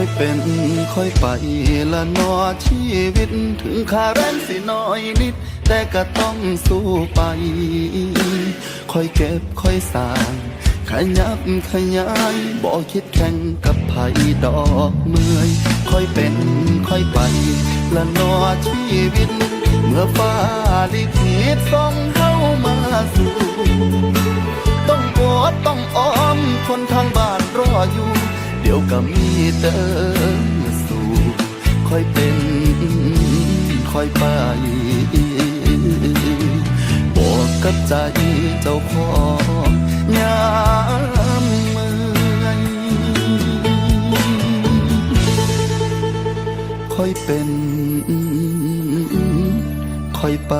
อยเป็นค่อยไปละนอชีวิต ถึงคาแรงสิน้อยนิด แต่ก็ต้องสู้ไป ค่อยเก็บค่อยสร้าง ขยับขยายบ่คิดแข่งกับไผดอกเมื่อยค่อยเป็นค่อยไปละนอชีวิต เมื่อฟ้าลิขิตส่งเข้ามาสู่ต้องอดต้องอ้อมคนทางบ้านรออยู่ เดี๋ยวก็มีเดินสู่ค่อยเป็น ค่อยไปบอกกับใจเจ้าของยามเมื่อยค่อยเป็น ค่อยไป